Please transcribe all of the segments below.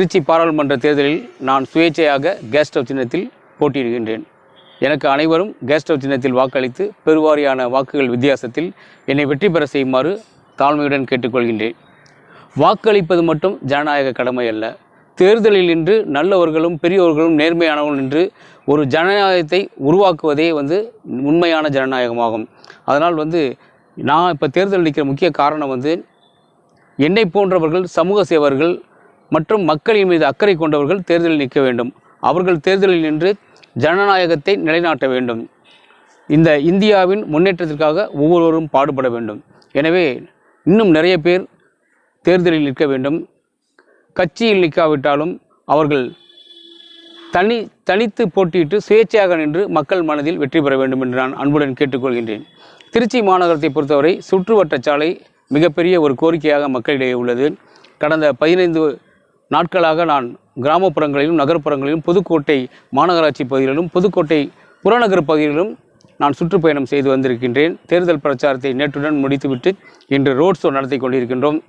திருச்சி பாராளுமன்ற தேர்தலில் நான் சுயேட்சையாக கேஸ் ஹவுஸ் சின்னத்தில் போட்டியிடுகின்றேன். எனக்கு அனைவரும் கேஸ்ட் ஹவுஸ் சின்னத்தில் வாக்களித்து பெருவாரியான வாக்குகள் வித்தியாசத்தில் என்னை வெற்றி பெற செய்யுமாறு தாழ்மையுடன் கேட்டுக்கொள்கின்றேன். வாக்களிப்பது மட்டும் ஜனநாயக கடமை அல்ல. தேர்தலில் நின்று நல்லவர்களும் பெரியவர்களும் நேர்மையானவர்கள் நின்று ஒரு ஜனநாயகத்தை உருவாக்குவதே வந்து உண்மையான ஜனநாயகமாகும். அதனால் வந்து நான் இப்போ தேர்தல் நிற்கிற முக்கிய காரணம் வந்து என்னை போன்றவர்கள் சமூக சேவர்கள் மற்றும் மக்களின் மீது அக்கறை கொண்டவர்கள் தேர்தலில் நிற்க வேண்டும். அவர்கள் தேர்தலில் நின்று ஜனநாயகத்தை நிலைநாட்ட வேண்டும். இந்த இந்தியாவின் முன்னேற்றத்திற்காக ஒவ்வொருவரும் பாடுபட வேண்டும். எனவே இன்னும் நிறைய பேர் தேர்தலில் நிற்க வேண்டும். கட்சியில் நிற்காவிட்டாலும் அவர்கள் தனி தனித்து போட்டியிட்டு சுயேட்சையாக நின்று மக்கள் மனதில் வெற்றி பெற வேண்டும் என்று நான் அன்புடன் கேட்டுக்கொள்கின்றேன். திருச்சி மாநகரத்தை பொறுத்தவரை சுற்றுவட்டச்சாலை மிகப்பெரிய ஒரு கோரிக்கையாக மக்களிடையே உள்ளது. கடந்த பதினைந்து நாட்களாக நான் கிராமப்புறங்களிலும் நகர்ப்புறங்களிலும் புதுக்கோட்டை மாநகராட்சி பகுதிகளிலும் புதுக்கோட்டை புறநகர் பகுதிகளிலும் நான் சுற்றுப்பயணம் செய்து வந்திருக்கின்றேன். தேர்தல் பிரச்சாரத்தை நேற்றுடன் முடித்துவிட்டு இன்று ரோட் ஷோ நடத்தி கொண்டிருக்கின்றோம்.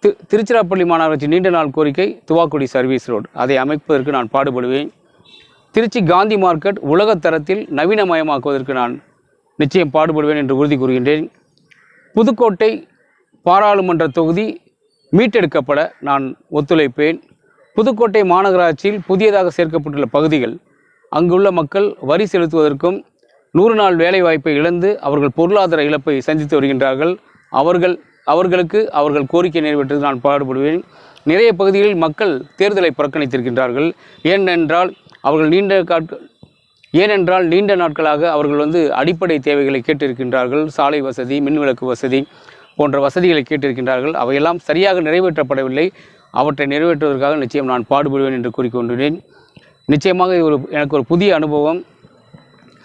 தி திருச்சிராப்பள்ளி மாநகராட்சி நீண்ட நாள் கோரிக்கை துவாக்குடி சர்வீஸ் ரோடு. அதை அமைப்பதற்கு நான் பாடுபடுவேன். திருச்சி காந்தி மார்க்கெட் உலகத் தரத்தில் நவீனமயமாக்குவதற்கு நான் நிச்சயம் பாடுபடுவேன் என்று உறுதி கூறுகின்றேன். புதுக்கோட்டை பாராளுமன்ற தொகுதி மீட்டெடுக்கப்பட நான் ஒத்துழைப்பேன். புதுக்கோட்டை மாநகராட்சியில் புதியதாக சேர்க்கப்பட்டுள்ள பகுதிகள் அங்குள்ள மக்கள் வரி செலுத்துவதற்கும் நூறு நாள் வேலைவாய்ப்பை இழந்து அவர்கள் பொருளாதார இழப்பை சந்தித்து வருகின்றார்கள். அவர்கள் அவர்களுக்கு அவர்கள் கோரிக்கை நிறைவேற்றது நான் பாடுபடுவேன். நிறைய பகுதிகளில் மக்கள் தேர்தலை புறக்கணித்திருக்கின்றார்கள். ஏனென்றால் அவர்கள் நீண்ட காட்கள் ஏனென்றால் நீண்ட நாட்களாக அவர்கள் வந்து அடிப்படை தேவைகளை கேட்டிருக்கின்றார்கள். சாலை வசதி மின்விளக்கு வசதி போன்ற வசதிகளை கேட்டிருக்கின்றார்கள். அவையெல்லாம் சரியாக நிறைவேற்றப்படவில்லை. அவற்றை நிறைவேற்றுவதற்காக நிச்சயம் நான் பாடுபடுவேன் என்று கூறிக்கொண்டுள்ளேன் நிச்சயமாக இது ஒரு எனக்கு ஒரு புதிய அனுபவம்.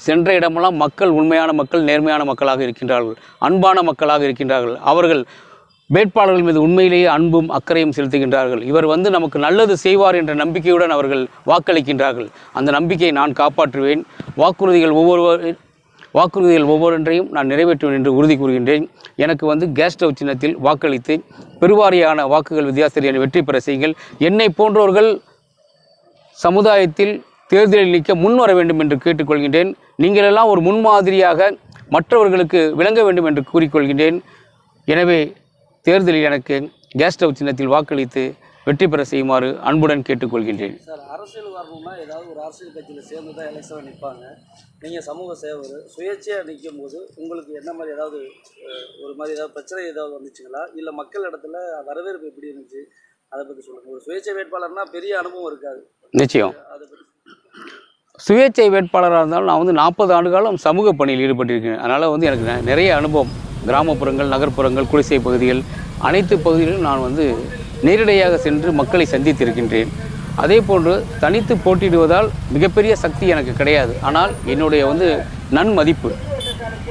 சென்ற இடமெல்லாம் மக்கள் உண்மையான மக்கள் நேர்மையான மக்களாக இருக்கின்றார்கள். அன்பான மக்களாக இருக்கின்றார்கள். அவர்கள் வேட்பாளர்கள் மீது உண்மையிலேயே அன்பும் அக்கறையும் செலுத்துகின்றார்கள். இவர் வந்து நமக்கு நல்லது செய்வார் என்ற நம்பிக்கையுடன் அவர்கள் வாக்களிக்கின்றார்கள். அந்த நம்பிக்கையை நான் காப்பாற்றுவேன். வாக்குறுதிகள் ஒவ்வொருவர் வாக்குறுதிகள் ஒவ்வொன்றையும் நான் நிறைவேற்றுவேன் என்று உறுதி கூறுகின்றேன். எனக்கு வந்து கேஸ் ஸ்டவ் சின்னத்தில் வாக்களித்து பெருவாரியான வாக்குகள் வித்தியாசத்தில் வெற்றி பெற செய்யுங்கள். என்னை போன்றவர்கள் சமுதாயத்தில் தேர்தலில் நிற்க முன் வர வேண்டும் என்று கேட்டுக்கொள்கின்றேன். நீங்களெல்லாம் ஒரு முன்மாதிரியாக மற்றவர்களுக்கு விளங்க வேண்டும் என்று கூறிக்கொள்கின்றேன். எனவே தேர்தலில் எனக்கு கேஸ் ஸ்டவ் சின்னத்தில் வாக்களித்து வெற்றி பெற செய்யுமாறு அன்புடன் கேட்டுக்கொள்கின்றேன். சார் அரசியல் வரணும்னா ஏதாவது ஒரு அரசியல் கட்சியில் சேர்ந்து தான் எலெக்ஷனில் நிற்பாங்க நீங்கள் சமூக சேவர் சுயேட்சையாக நிற்கும் போது உங்களுக்கு என்ன மாதிரி ஏதாவது ஒரு மாதிரி ஏதாவது பிரச்சனை ஏதாவது வந்துச்சுங்களா? இல்லை மக்கள் இடத்துல வரவேற்பு எப்படி இருந்துச்சு? அதை பற்றி சொல்லுங்கள் ஒரு சுயேட்சை வேட்பாளர்னா பெரிய அனுபவம் இருக்காது. நிச்சயம். அதை பற்றி சுயேட்சை வேட்பாளராக இருந்தாலும் நான் வந்து நாற்பது ஆண்டு காலம் சமூக பணியில் ஈடுபட்டிருக்கேன். அதனால் வந்து எனக்கு நிறைய அனுபவம். கிராமப்புறங்கள் நகர்ப்புறங்கள் குடிசை பகுதிகள் அனைத்து பகுதிகளிலும் நான் வந்து நேரடியாக சென்று மக்களை சந்தித்திருக்கின்றேன். அதே போன்று தனித்து போட்டியிடுவதால் மிகப்பெரிய சக்தி எனக்கு கிடையாது. ஆனால் என்னுடைய வந்து நன்மதிப்பு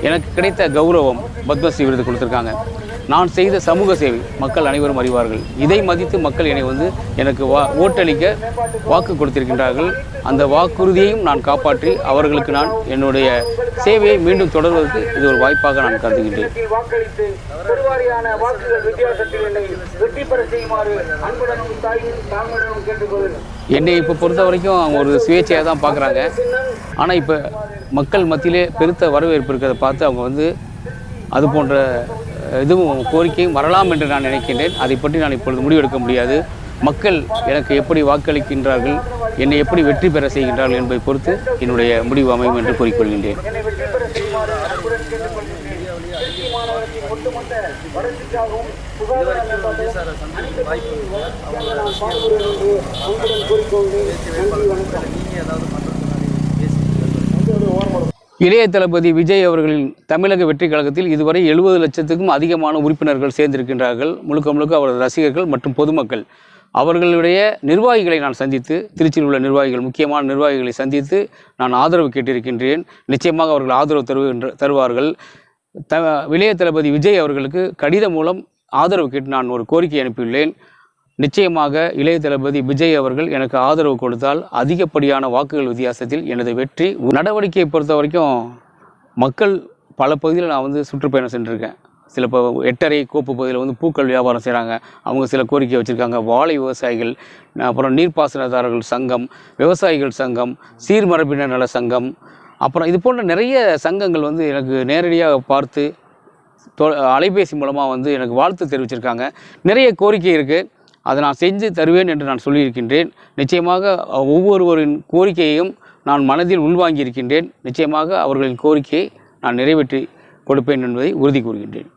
எனக்கு கிடைத்த கௌரவம் பத்மஸ்ரீ விருது கொடுத்துருக்காங்க. நான் செய்த சமூக சேவை மக்கள் அனைவரும் அறிவார்கள். இதை மதித்து மக்கள் என்னை வந்து எனக்கு வா ஓட்டளிக்க வாக்கு கொடுத்திருக்கின்றார்கள். அந்த வாக்குறுதியையும் நான் காப்பாற்றி அவர்களுக்கு நான் என்னுடைய சேவையை மீண்டும் தொடர்வதற்கு இது ஒரு வாய்ப்பாக நான் கருதுகின்றேன். என்னை இப்போ பொறுத்த வரைக்கும் ஒரு சுயேட்சையாக தான் பார்க்குறாங்க ஆனால் இப்போ மக்கள் மத்தியிலே பெருத்த வரவேற்பு இருக்கிறத பார்த்து அவங்க வந்து அது போன்ற இதுவும் கோரிக்கையும் வரலாம் என்று நான் நினைக்கின்றேன். அதை பற்றி நான் இப்பொழுது முடிவெடுக்க முடியாது. மக்கள் எனக்கு எப்படி வாக்களிக்கின்றார்கள் என்னை எப்படி வெற்றி பெற செய்கின்றார்கள் என்பதை பொறுத்து என்னுடைய முடிவு அமையும் என்று கூறிக்கொள்கின்றேன். கூறிக்கொள்கிறேன் வணக்கம் இளைய தளபதி விஜய் அவர்களின் தமிழக வெற்றி கழகத்தில் இதுவரை எழுபது லட்சத்துக்கும் அதிகமான உறுப்பினர்கள் சேர்ந்திருக்கின்றார்கள். முழுக்க முழுக்க அவரது ரசிகர்கள் மற்றும் பொதுமக்கள். அவர்களுடைய நிர்வாகிகளை நான் சந்தித்து திருச்சியில் உள்ள நிர்வாகிகள் முக்கியமான நிர்வாகிகளை சந்தித்து நான் ஆதரவு கேட்டிருக்கின்றேன். நிச்சயமாக அவர்கள் ஆதரவு தருகின்ற தருவார்கள். த இளைய தளபதி விஜய் அவர்களுக்கு கடிதம் மூலம் ஆதரவு கேட்டு நான் ஒரு கோரிக்கை அனுப்பியுள்ளேன். நிச்சயமாக இளைய தளபதி விஜய் அவர்கள் எனக்கு ஆதரவு கொடுத்தால் அதிகப்படியான வாக்குகள் வித்தியாசத்தில் எனது வெற்றி நடவடிக்கையை பொறுத்த வரைக்கும் மக்கள் பல பகுதியில் நான் வந்து சுற்றுப்பயணம் சென்றிருக்கேன். சில இப்போ எட்டரை கோப்பு பகுதியில் வந்து பூக்கள் வியாபாரம் செய்கிறாங்க அவங்க சில கோரிக்கை வச்சுருக்காங்க. வாழை விவசாயிகள் அப்புறம் நீர்ப்பாசனதாரர்கள் சங்கம் விவசாயிகள் சங்கம் சீர்மரபினர் நல சங்கம் அப்புறம் இது போன்ற நிறைய சங்கங்கள் வந்து எனக்கு நேரடியாக பார்த்து தொ அலைபேசி மூலமாக வந்து எனக்கு வாழ்த்து தெரிவிச்சிருக்காங்க. நிறைய கோரிக்கை இருக்குது அதை நான் செஞ்சு தருவேன் என்று நான் சொல்லியிருக்கின்றேன். நிச்சயமாக ஒவ்வொருவரின் கோரிக்கையையும் நான் மனதில் உள்வாங்கி இருக்கின்றேன் நிச்சயமாக அவர்களின் கோரிக்கையை நான் நிறைவேற்றி கொடுப்பேன் என்பதை உறுதி கூறுகின்றேன்.